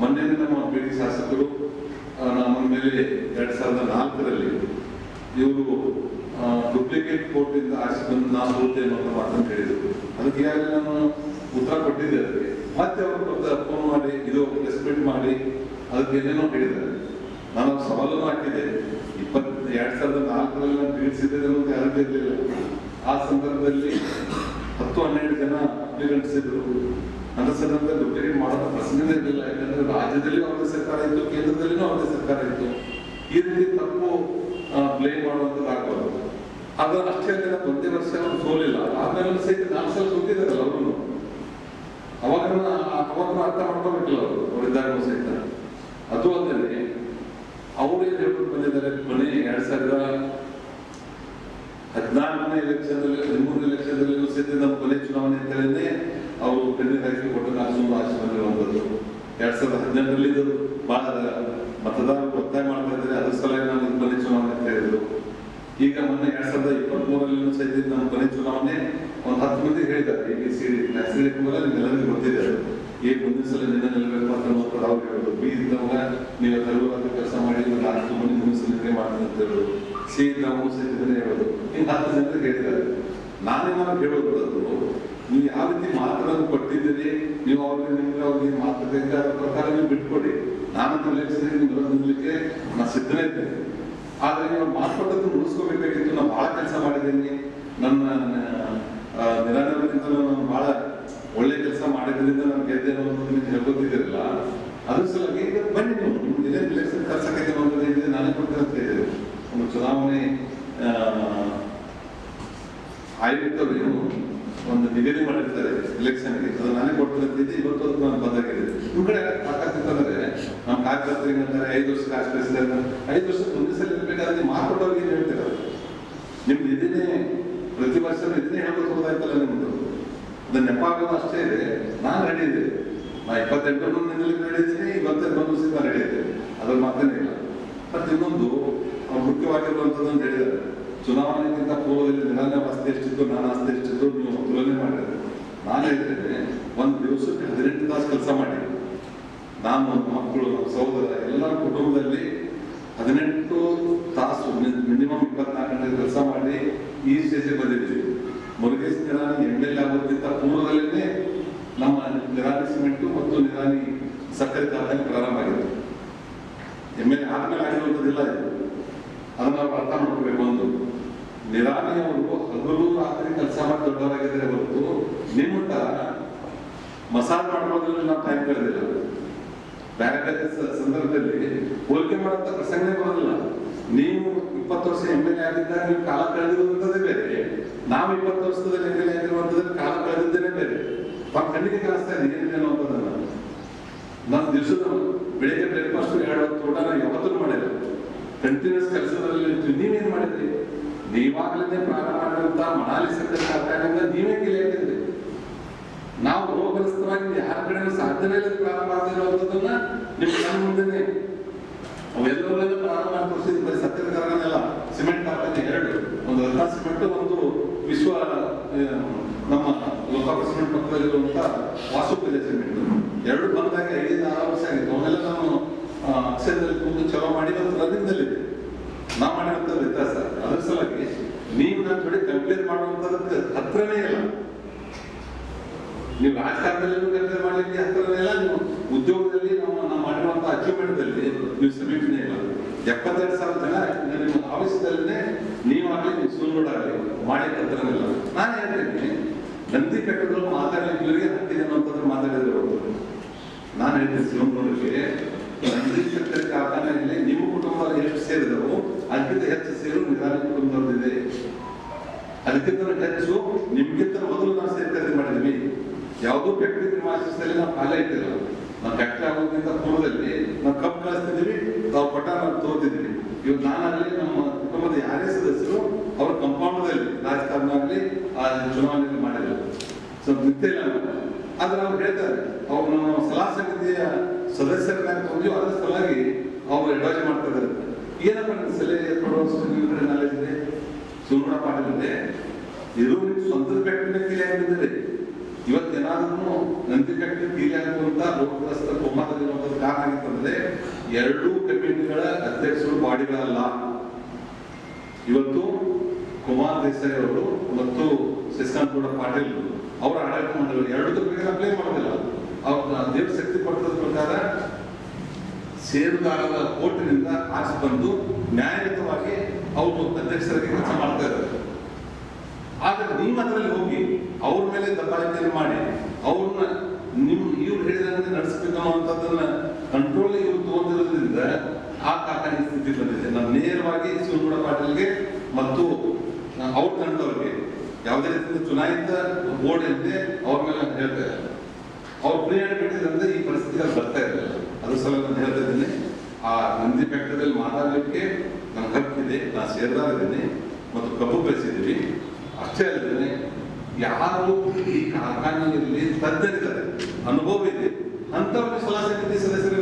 ಮೊನ್ನೆ ನಮ್ಮ ಬಿಡಿ ಶಾಸಕರು ನಮ್ಮ ಮೇಲೆ ಎರಡ್ ಸಾವಿರದ ನಾಲ್ಕರಲ್ಲಿ ಇವರು ಡೂಪ್ಲಿಕೇಟ್ ಕೋರ್ಟ್ ಇಂದ ಆಚೆ ಬಂದು ನಾವು ಸೋತೆ ಅನ್ನೋ ಮಾತನ್ನು ಹೇಳಿದರು. ಅದಕ್ಕೆ ಈಗಾಗಲೇ ನಾನು ಉತ್ತರ ಕೊಟ್ಟಿದ್ದೆ ಅದಕ್ಕೆ. ಮತ್ತೆ ಅವರು ಫೋನ್ ಮಾಡಿ, ಇದು ರೆಸ್ಪೆಕ್ಟ್ ಮಾಡಿ, ಅದಕ್ಕೆ ಏನೇನೋ ಹೇಳಿದ್ದಾರೆ. ನಾನು ಸವಾಲನ್ನು ಹಾಕಿದೆ ಇಪ್ಪತ್, ಎರಡ್ ಸಾವಿರದ ನಾಲ್ಕರಲ್ಲಿ ನಾನು ತಿಳಿಸಿದ್ದೆ ಅನ್ನೋದು ಯಾರಿಗೂ ಇರಲಿಲ್ಲ. ಆ ಸಂದರ್ಭದಲ್ಲಿ ಹತ್ತು ಹನ್ನೆರಡು ಜನ ಅಪ್ಲಿಕೆಂಟ್ಸ್ ಇದ್ರು ಅಂತ ಸಂದರ್ಭದಲ್ಲಿ ಡೂಪ್ಲಿಕೇಟ್ ಮಾಡೋದ ಪ್ರಶ್ನೆ ಇರಲಿಲ್ಲ. ಯಾಕಂದ್ರೆ ರಾಜ್ಯದಲ್ಲಿ ಅವ್ರದೇ ಸರ್ಕಾರ ಇತ್ತು, ಕೇಂದ್ರದಲ್ಲಿನೂ ಅವ್ರದೇ ಸರ್ಕಾರ ಇತ್ತು. ಈ ರೀತಿ ತಪ್ಪು ಬ್ಲೇಮ್ ಮಾಡುವಂಥದ್ದು ಆಗಬಾರ್ದು. ಆದ್ರೆ ಅಷ್ಟೇ ಅಲ್ಲ ಒಂದೇ ವರ್ಷ ಅವ್ರು ಸೋಲಿಲ್ಲ. ಒಂದು ಸಹಿತ ನಾಲ್ಕು ಸಲ ಸೋತಿದ್ದಾರಲ್ಲ ಅವರು ಅವಾಗ ಅವಾಗ ಅರ್ಥ ಮಾಡ್ಕೋಬೇಕಿಲ್ಲ ಅವರು ಅವರಿದ್ದಾಗ ಸಹಿತ. ಅದು ಅಲ್ಲದೆ, ಅವರು ಏನ್ ಹೇಳ್ಕೊಂಡು ಬಂದಿದ್ದಾರೆ, ಕೊನೆ ಎರಡ್ ಸಾವಿರದ ಹದಿನಾಲ್ಕನೇ ಎಲೆಕ್ಷನ್ ಹದಿಮೂರನೇ ಎಲೆಕ್ಷನ್ ಸಹಿತ ನಮ್ಮ ಕೊನೆ ಚುನಾವಣೆ ಅಂತ ಕಣ್ಣೀರ್ ಹಾಕಿ ಕೊಟ್ಟು ನಾಲ್ಕು ಆಚೆ ಬಂದದ್ದು ಎರಡ್ ಸಾವಿರದ ಹದಿನೆಂಟರಲ್ಲಿ ಇದು ಬಹಳ ಮತದಾರರು ಒತ್ತಾಯ ಮಾಡ್ತಾ ಇದ್ದಾರೆ, ಅದ್ರ ಸಲುವಾಗಿ ನಾನು ಕೊನೆ ಚುನಾವಣೆ ಹೇಳಿದ್ರು ಈಗ ಮೊನ್ನೆ ಎರಡ್ ಸಾವಿರದ ಇಪ್ಪತ್ತ್ ಮೂರರಲ್ಲಿ ಸಹಿತ ನಮ್ಮ ಕೊನೆ ಚುನಾವಣೆ ಒಂದು ಹತ್ತು ಮಂದಿ ಹೇಳಿದ್ದಾರೆ. ಈಗ ಸಿ ನ್ಯಾಷನಲ್ ಕೂಡ ನಿಮ್ಮೆಲ್ಲರಿಗೂ ಗೊತ್ತಿದೆ. ಈ ಮುಂದಿನ ಸಲ ನಿನ್ನ ನಿಲ್ಲಬೇಕು ಅಂತ ಅನ್ನೋದು ಅವ್ರು ಹೇಳೋದು ಬಿ ಇದ್ದವಾಗ ನೀವು ತರುವಾಗ ಕೆಲಸ ಮಾಡಿ ಒಂದು ನಾಲ್ಕು ಮಂದಿ ಮುಂದಿನ ಸಲ ನಿನ್ನೆ ಮಾಡ್ತೀನಿ ಅಂತ ಹೇಳಿದ್ರು. ಸಿ ನಾವು ಸಹಿತ ಹೇಳೋದು ಹಿಂಗೆ ಹತ್ತು ಜನರಿಗೆ ಹೇಳಿದ್ದಾರೆ. ನಾನೇ ನಾನು ಹೇಳೋದು ಅದು? ನೀವು ಯಾವ ರೀತಿ ಮಾತುಗಳನ್ನು ಕೊಟ್ಟಿದ್ದೀರಿ ನೀವು ಅವ್ರಿಗೆ ನಿಮ್ಗೆ ಅವ್ರಿಗೆ ಮಾತುಕತೆ ಪ್ರಕಾರ ನೀವು ಬಿಟ್ಕೊಡಿ. ನಾನು ನಿಲ್ಲಿಸಿದ್ರೆ ನಿಮ್ಗೆ ನಿಲ್ಲಕ್ಕೆ ನಾನು ಸಿದ್ಧನೇ ಇದ್ದೇನೆ. ಆದ್ರೆ ನೀವು ಮಾತುಕತೆ ಉಳಿಸ್ಕೋಬೇಕಾಗಿತ್ತು ನಾನು ಬಹಳ ಕೆಲಸ ಮಾಡಿದ್ದೀನಿ. ನನ್ನ ಆ, ನಾನು ಬಹಳ ಒಳ್ಳೆ ಕೆಲಸ ಮಾಡಿದ್ರಿಂದ ನಾನು ಗೆದ್ದೆ ಅನ್ನೋದು ನೀವು ಹೇಳ್ಕೊತಿದ್ದೀರಲ್ಲ ಅದ್ರ ಸಲುವಾಗಿ ಬನ್ನಿ ನೀವು. ನಿಮ್ಗೆ ಇದೇ ಎಲೆಕ್ಷನ್ ನಾನು ಅನ್ನೋದು ಇದೆ ನಾನೇ ಕೊಡ್ತೀನಿ ಅಂತ ಹೇಳಿದೆ ಒಂದು ಚುನಾವಣೆ ಆಯೋಗವೇನು ಒಂದು ನಿಗದಿ ಮಾಡಿರ್ತಾರೆ ಎಲೆಕ್ಷನ್ಗೆ ಅದು ನಾನೇ ಇದೆ ಇವತ್ತು ಅದು ನಾನು ಬದಲಾಗಿದೆ ನಿಮ್ ಕಡೆ ಹಾಕತ್ತಿತ್ತಂದ್ರೆ ನಮ್ಮ ಕಾರ್ಯಕರ್ತರಿಗೆ ಅಂತಾರೆ ಐದು ವರ್ಷ ಆಶ್ರಯಿಸಿದಾಗ ಐದು ವರ್ಷ ಒಂದೇ ಸಲ ಇರ್ಬೇಕಾದ್ರೆ ನೀವು ಮಾರ್ಕೊಟ್ಟವ್ರಿಗೆ ಏನು ಹೇಳ್ತೀರ? ನಿಮ್ದು ಇದನ್ನೇ ಪ್ರತಿ ವರ್ಷ ಇದನ್ನೇ ಹೇಳ್ಬೇಕು ಹೋದಾಯ್ತಲ್ಲ ನಿಮ್ದು. ಅದು ನೆಪ ಆಗೋದು ಅಷ್ಟೇ ಇದೆ. ನಾನು ರೆಡಿ ಇದೆ ನಾ ಇಪ್ಪತ್ತೆಂಟು ನಿಲ್ಲಕ್ಕೆ ರೆಡಿ ಇದ್ದೀನಿ ಇವತ್ತೆಂಟು ಒಂದು ನಾನು ರೆಡಿ ಇದೆ ಅದ್ರ ಮಾತೇನೇ ಇಲ್ಲ. ಮತ್ತೆ ಇನ್ನೊಂದು, ಅವ್ರು ಮುಖ್ಯವಾಗಿರುವಂಥದ್ದನ್ನು ಹೇಳಿದ್ದಾರೆ. ಚುನಾವಣೆಗಿಂತ ಪೂರ್ವದಲ್ಲಿ ನನ್ನ ಆಸ್ತಿ ಎಷ್ಟಿತ್ತು, ನಾನು ಆಸ್ತಿ ಎಷ್ಟಿತ್ತು ನೀವು ತುಲನೆ ಮಾಡಿದ್ರೆ ನಾನು ಹೇಳಿದ್ರೆ ಒಂದು ದಿವಸಕ್ಕೆ ಹದಿನೆಂಟು ತಾಸು ಕೆಲಸ ಮಾಡಿ. ನಾನು ನಮ್ಮ ಮಕ್ಕಳು, ನಮ್ಮ ಸಹೋದರ ಎಲ್ಲ ಕುಟುಂಬದಲ್ಲಿ ಹದಿನೆಂಟು ತಾಸು ಮಿನಿಮಮ್ ಇಪ್ಪತ್ನಾಲ್ಕು ಗಂಟೆ ಕೆಲಸ ಮಾಡಿ ಈ ಸ್ಟೇಜಿಗೆ ಬಂದಿದ್ವಿ. ಮುರುಗೇಶ್ ನಿರಾಣಿ ಎಂ ಎಲ್ ಪೂರ್ವದಲ್ಲೇ ನಮ್ಮ ನಿರಾಣಿ ಸಿಮೆಂಟು ಮತ್ತು ನಿರಾಣಿ ಸಕ್ಕರೆ ಕಾರ್ಖಾನೆ ಪ್ರಾರಂಭ ಆಗಿತ್ತು ಎಂ ಎಲ್ ಎ ಆದ್ಮೇಲೆ ಆಗಿರುವಂಥದ್ದಿಲ್ಲ ಇದು. ಅದನ್ನು ನಾವು ಅರ್ಥ ಮಾಡ್ಕೋಬೇಕು ಒಂದು. ನಿರಾಣಿಯವರು ಹಗಲು ರಾತ್ರಿ ಕೆಲಸ ಮಾಡಿ ದೊಡ್ಡವರಾಗಿದ್ದಾರೆ ಹೊರತು ನಿಮ್ಮ ಮಸಾಜ್ ಮಾಡ್ಕೊಳ್ಳೋದ್ರಲ್ಲಿ ನಾವು ಟೈಮ್ ಕಳೆದಿಲ್ಲ. ಬೇರೆ ಬೇರೆ ಸಂದರ್ಭದಲ್ಲಿ ಹೋಲಿಕೆ ಮಾಡುವಂತ ಪ್ರಸಂಗನೇ ಬರೋದಿಲ್ಲ. ನೀವು ಇಪ್ಪತ್ತು ವರ್ಷ ಎಂ ಎಲ್ ಎ ಆಗಿದ್ದಾಗ ನೀವು ಕಾಲ ಕಳೆದಿರುವಂತದ್ದೇ ಬೇರೆ. ನಾವು ಇಪ್ಪತ್ತು ವರ್ಷದಲ್ಲಿ ಎಂ ಎಲ್ ಎ ಆಗಿರುವಂತದ್ದು ಕಾಲ ಕಳೆದಿದ್ದೇನೆ ಬೇರೆ. ನಮ್ಮ ಕಣ್ಣಿಗೆ ಕಾಣಿಸ್ತಾ ಇದೆ, ಏನಿದೆ ಅನ್ನೋದನ್ನ ನಾನು ದಿವಸದ ಬೆಳಿಗ್ಗೆ ಬ್ರೇಕ್ಫಾಸ್ಟ್ ಎರಡು ಹೊತ್ತು ಊಟ ಯಾವತ್ತೂ ಮಾಡಿಲ್ಲ. ಕಂಟಿನ್ಯೂಸ್ ಕೆಲಸದಲ್ಲಿ ನೀವೇನ್ ಮಾಡಿದ್ರಿ? ನೀವಾಗಲೇ ಪ್ರಾರಂಭ ಮಾಡಿದಂತ ಮನಾಲಿ ಸತ್ಯ ನೀವೇ ಗಿಲಿಯಾಗಿದ್ರಿ ನಾವು ರೋಗಗ್ರಸ್ತವಾಗಿ ಯಾರ ಕಡೆ ಸಾಧನೆ ಪ್ರಾರಂಭ ಮಾಡ್ತಿರುವಂತದನ್ನ ನಿಮ್ಮ ಕಣ್ಣು ಮುಂದೆನೆ ಅವೆಲ್ಲರೂ ಪ್ರಾರಂಭ ಮಾಡಿ ಸತ್ಯದ ಸಕ್ಕರೆ ಸಿಮೆಂಟ್ ಕಾರ್ಖಾನೆ ಎರಡು, ಒಂದು ರತ್ನ ಸಿಮೆಂಟ್, ಒಂದು ವಿಶ್ವ ನಮ್ಮ ಲೋಕಾಪ ಸಿಮೆಂಟ್ ಪಕ್ಕದಲ್ಲಿರುವಂತ ವಾಸುಪೂಜೆ ಸಿಮೆಂಟ್. ಎರಡು ಬಂದಾಗ ಐದರಿಂದ ಆರು ವರ್ಷ ಆಗಿತ್ತು ಅವನ್ನೆಲ್ಲ ನಾನು ಅಕ್ಷರದಲ್ಲಿ ಕೂತು ಚಲೋ ಮಾಡಿ ರನ್ನಿಂಗ್ದಲ್ಲಿದೆ ನಾ ಮಾಡಿರುವಂತ ವ್ಯತ್ಯಾಸ. ಅದ್ರ ಸಲಕ್ಕೆ ನೀವು ನನ್ನ ಜೋಡಿ ಕಂಪೇರ್ ಮಾಡುವಂತದಕ್ಕೆ ಹತ್ರನೇ ಇಲ್ಲ. ನೀವು ರಾಜಕಾರಣದಲ್ಲಿ ಕಂಪೇರ್ ಮಾಡಲಿಕ್ಕೆ ಹತ್ರನೇ ಇಲ್ಲ. ನೀವು ಉದ್ಯೋಗದಲ್ಲಿ ನಾವು ನಾವು ಅಚೀವ್ಮೆಂಟ್ ಅಚೀವ್ಮೆಂಟ್ದಲ್ಲಿ ನೀವು ಸಮೀಪನೇ ಇಲ್ಲ. ಎಪ್ಪತ್ತೆರಡು ಸಾವಿರ ಜನ ನಿಮ್ಮ ಆಫೀಸದಲ್ಲೇ ನೀವಾಗಲಿ ನೀವು ಸುಳ್ಳುಡಾಗಲಿ ಮಾಡಿ ಹತ್ರನೇ ಇಲ್ಲ. ನಾನು ಹೇಳ್ತೀನಿ, ನಂದಿ ಕಟ್ಟಡಗಳು ಮಾತಾಡಲಿಕ್ಕೆ ಹತ್ತಿದೆ ಮಾತಾಡಿದ್ರೆ ಹೊರತು ನಾನು ಹೇಳ್ತೀನಿ ಶಿವಮೊಗ್ಗಕ್ಕೆ ನಂದಿ ಕಟ್ಟಡ ಕಾರ್ಖಾನೆಯಲ್ಲಿ ನಿಮ್ಮ ಕುಟುಂಬ ಎಷ್ಟು ಸೇರಿದವು. ಅದಕ್ಕಿಂತ ಹೆಚ್ಚು ಸೇರು ನಿಧಾನ ಕುಟುಂಬದವರಿದೆ ಅದಕ್ಕಿಂತ ಹೆಚ್ಚು ನಿಮ್ಗಿಂತ ಮೊದಲು ನಾವು ಸೇರಿ ಖರೀದಿ ಮಾಡಿದ್ವಿ. ಯಾವುದೋ ಫ್ಯಾಕ್ಟ್ರಿ ನಿರ್ಮಾಣಿಸಿದಲ್ಲಿ ನಾವು ಕಾಲ ಇಟ್ಟಿಲ್ಲ ನಾವು ಫ್ಯಾಕ್ಟ್ರಿ ಆಗೋದ್ರಿಂದ ಪೂರ್ವದಲ್ಲಿ ನಾವು ಕಪ್ ಕಳಿಸ್ತಿದ್ದೀವಿ, ತಾವು ಪಟ ನಾವು ತೋರ್ತಿದ್ವಿ ಇವತ್ತು ನಾನಲ್ಲಿ ನಮ್ಮ ಕುಟುಂಬದ ಯಾರೇ ಸದಸ್ಯರು, ಅವ್ರ ಕಂಪೌಂಡ್ದಲ್ಲಿ ರಾಜಕಾರಣ ಆಗಲಿ, ಆ ಚುನಾವಣೆಯಲ್ಲಿ ಮಾಡಿಲ್ಲ ಸೊ ನಿಂತಿಲ್ಲ. ಆದ್ರೆ ಅವ್ರು ಹೇಳ್ತಾರೆ ಅವ್ರು ನಮ್ಮ ಸಲಹಾ ಸಮಿತಿಯ ಸದಸ್ಯರನ್ನ ತಗೊಂಡು ಅದರ ಸಲುವಾಗಿ ಅವ್ರು ಅಡ್ವೈಸ್ ಮಾಡ್ತಾ ಇದ್ದಾರೆ ಏನಪ್ಪ ಸಲಹೆ ಕೊಡುವಷ್ಟು ನಿಮ್ಮ ಕಡೆ ನಾಲೆಜ್ ಇದೆ. ಸುಮ್ಮನ ಪಾಠ ಇದೆ ನಿಮ್ಮ ಸ್ವಂತದ ಫ್ಯಾಕ್ಟ್ರಿನ ಕೀಲಿ ಆಗಿದ್ದಾರೆ ನಂದಿ ಏನಾದ್ರೂ ನಂದಿಕಟ್ಟೆ ತೀರಿಯಾಗುವಂತ ರೋಗಗ್ರಸ್ತ ಕೋಮಾದಲ್ಲಿರುವಂತದ್ದು ಕಾರಣ ಆಗಿತ್ತಂದ್ರೆ ಎರಡೂ ಕಮಿಟಿಗಳ ಅಧ್ಯಕ್ಷರು ಬಾಡಿಗಳಲ್ಲ ಇವತ್ತು ಕುಮಾರ್ ದೇಸಾಯಿ ಅವರು ಮತ್ತು ಶಶಿಕಾಂತ್ ಪಾಟೀಲ್ ಅವರು ಆಡಳಿತ ಮಾಡಿದ್ರು ಎರಡೂ ಬಗ್ಗೆ ಅಪ್ಲೈ ಮಾಡೋದಿಲ್ಲ. ಅವ್ರ ದೇವ್ರ ಶಕ್ತಿ ಪಡೆದ ಪ್ರಕಾರ ಷೇರುದಾರರ ಕೋರ್ಟಿನಿಂದ ಆಚೆ ಬಂದು ನ್ಯಾಯಯುತವಾಗಿ ಅವರು ಅಧ್ಯಕ್ಷರಾಗಿ ಕೆಲಸ ಮಾಡ್ತಾ ಇದ್ದಾರೆ. ಆದರೆ ನೀವು ಅದರಲ್ಲಿ ಹೋಗಿ ಅವ್ರ ಮೇಲೆ ದಬ್ಬಾಳಿಕೆಯನ್ನು ಮಾಡಿ, ಅವ್ರನ್ನ ನಿಮ್, ಇವ್ರು ಹೇಳಿದಂತೆ ನಡೆಸಬೇಕು ಅನ್ನುವಂಥದ್ದನ್ನ ಕಂಟ್ರೋಲ್ ಇವ್ರು ತಗೊಂಡಿರೋದ್ರಿಂದ ಆ ಕಾರ್ಖಾನೆ ಸ್ಥಿತಿ ಬಂದಿದೆ. ನಾನು ನೇರವಾಗಿ ಶಿವಗೌಡ ಪಾಟೀಲ್ಗೆ ಮತ್ತು ಅವ್ರ ತಂಡದವ್ರಿಗೆ ಯಾವುದೇ ರೀತಿಯ ಚುನಾಯಿತ ಬೋರ್ಡ್ ಇಲ್ಲದೆ ಅವ್ರ ಮೇಲೆ ಹೇಳ್ತಾ ಇದ್ದಾರೆ. ಅವ್ರು ಪ್ರಿಯಾಣ ಬಿಟ್ಟಿದ್ದಂತೆ ಈ ಪರಿಸ್ಥಿತಿ ಬರ್ತಾ ಇರಲಿಲ್ಲ. ಅದ್ರ ಸಲ ನಾನು ಹೇಳ್ತಾ ಇದ್ದೀನಿ ಆ ನಂದಿ ಬೆಟ್ಟದಲ್ಲಿ ಮಾತಾಡಲಿಕ್ಕೆ ನನ್ನ ಹಕ್ಕಿದೆ ನಾನು ಸೇರ್ತಾ ಇದ್ದೀನಿ ಮತ್ತು ಕಬ್ಬು ಬೆಳೆಸಿದ್ದೀವಿ ಅಷ್ಟೇ ಅಲ್ಲದೆ ಯಾರು ಈ ಕಾರ್ಖಾನೆಯಲ್ಲಿ ತಜ್ಞರಿದ್ದಾರೆ, ಅನುಭವ ಇದೆ. ಅಂಥವ್ರಿಗೆ ಸಲಹೆ ಸಮಿತಿ ಸದಸ್ಯರು